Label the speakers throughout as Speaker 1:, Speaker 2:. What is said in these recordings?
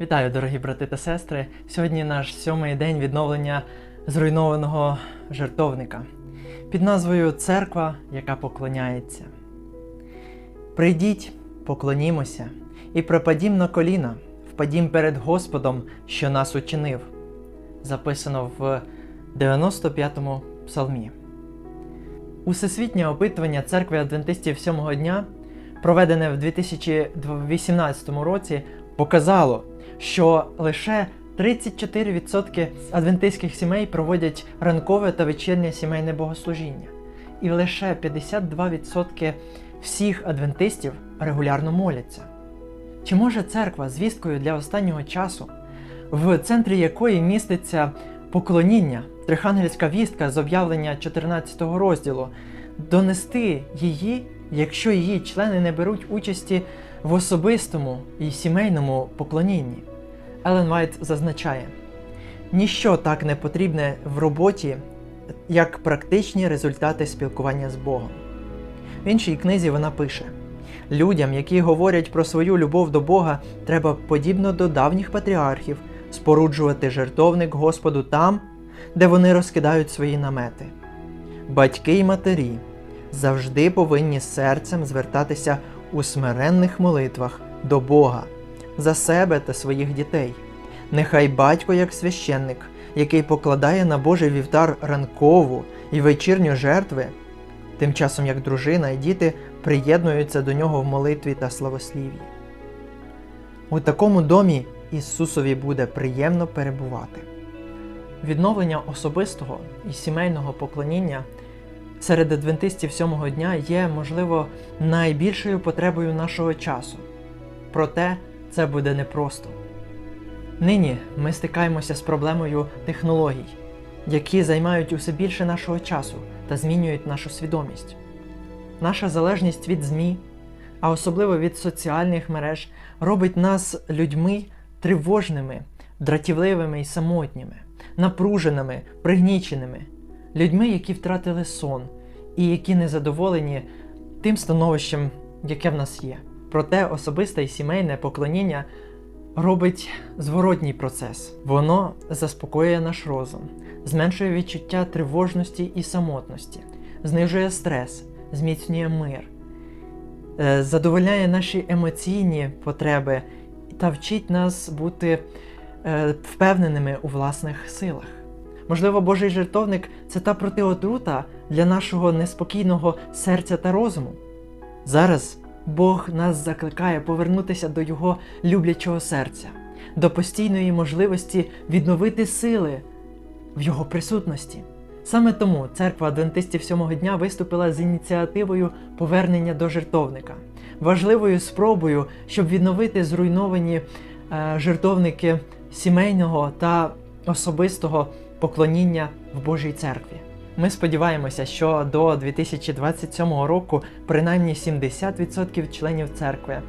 Speaker 1: Вітаю, дорогі брати та сестри! Сьогодні наш сьомий день відновлення зруйнованого жертовника під назвою Церква, яка поклоняється. Прийдіть, поклонімося і припадім на коліна, впадім перед Господом, що нас учинив. Записано в 95-му псалмі. Усесвітнє опитування церкви адвентистів сьомого дня, проведене в 2018 році, показало, що лише 34% адвентистських сімей проводять ранкове та вечірнє сімейне богослужіння, і лише 52% всіх адвентистів регулярно моляться. Чи може церква з вісткою для останнього часу, в центрі якої міститься поклоніння, трихангельська вістка з об'явлення 14 розділу, донести її, якщо її члени не беруть участі в особистому і сімейному поклонінні? Елен Вайт зазначає: ніщо так не потрібне в роботі, як практичні результати спілкування з Богом. В іншій книзі вона пише: людям, які говорять про свою любов до Бога, треба, подібно до давніх патріархів, споруджувати жертовник Господу там, де вони розкидають свої намети. Батьки й матері завжди повинні серцем звертатися у смиренних молитвах до Бога за себе та своїх дітей. Нехай батько, як священник, який покладає на Божий вівтар ранкову і вечірню жертви, тим часом як дружина і діти приєднуються до нього в молитві та славослів'ї. У такому домі Ісусові буде приємно перебувати. Відновлення особистого і сімейного поклоніння серед адвентистів сьомого дня є, можливо, найбільшою потребою нашого часу. Проте це буде непросто. Нині ми стикаємося з проблемою технологій, які займають усе більше нашого часу та змінюють нашу свідомість. Наша залежність від ЗМІ, а особливо від соціальних мереж, робить нас людьми тривожними, дратівливими і самотніми, напруженими, пригніченими, людьми, які втратили сон і які не задоволені тим становищем, яке в нас є. Проте особисте і сімейне поклоніння робить зворотній процес. Воно заспокоює наш розум, зменшує відчуття тривожності і самотності, знижує стрес, зміцнює мир, е, задовольняє наші емоційні потреби та вчить нас бути е, впевненими у власних силах. Можливо, Божий жертовник це та протиотрута для нашого неспокійного серця та розуму. Зараз Бог нас закликає повернутися до Його люблячого серця, до постійної можливості відновити сили в Його присутності. Саме тому церква адвентистів сьомого дня виступила з ініціативою повернення до жертовника, важливою спробою, щоб відновити зруйновані е, жертовники сімейного та особистого поклоніння в Божій церкві. Ми сподіваємося, що до 2027 року принаймні 70% членів церкви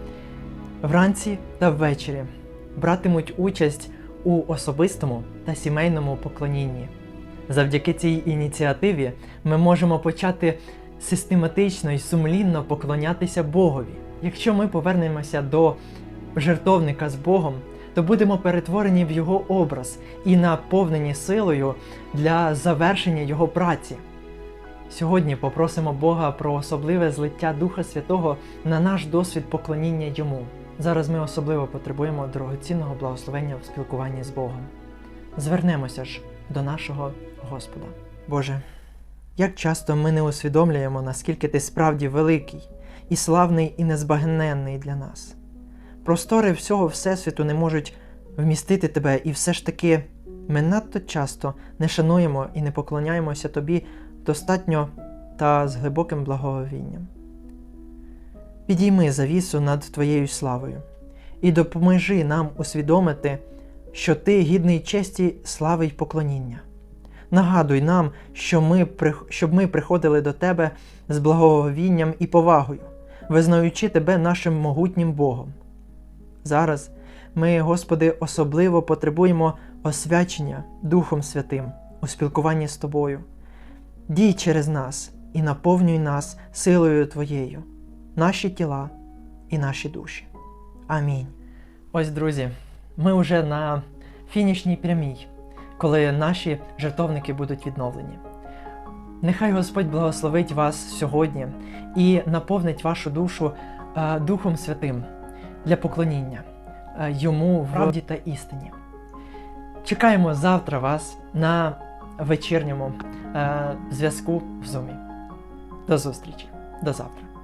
Speaker 1: вранці та ввечері братимуть участь у особистому та сімейному поклонінні. Завдяки цій ініціативі ми можемо почати систематично і сумлінно поклонятися Богові. Якщо ми повернемося до жертовника з Богом, то будемо перетворені в Його образ і наповнені силою для завершення Його праці. Сьогодні попросимо Бога про особливе злиття Духа Святого на наш досвід поклоніння Йому. Зараз ми особливо потребуємо дорогоцінного благословення в спілкуванні з Богом. Звернемося ж до нашого Господа. Боже, як часто ми не усвідомлюємо, наскільки Ти справді великий і славний і незбагненний для нас. Простори всього Всесвіту не можуть вмістити тебе, і все ж таки ми надто часто не шануємо і не поклоняємося тобі достатньо та з глибоким благоговінням. Підійми завісу над Твоєю славою і допоможи нам усвідомити, що Ти гідний честі слави й поклоніння. Нагадуй нам, що ми, щоб ми приходили до Тебе з благоговінням і повагою, визнаючи Тебе нашим могутнім Богом. Зараз ми, Господи, особливо потребуємо освячення Духом Святим у спілкуванні з Тобою. Дій через нас і наповнюй нас силою Твоєю, наші тіла і наші душі. Амінь. Ось, друзі, ми вже на фінішній прямій, коли наші жертовники будуть відновлені. Нехай Господь благословить вас сьогодні і наповнить вашу душу е, Духом Святим для поклоніння е, йому в правді та істині. Чекаємо завтра вас на вечірньому е, зв'язку в Зумі. До зустрічі. До завтра.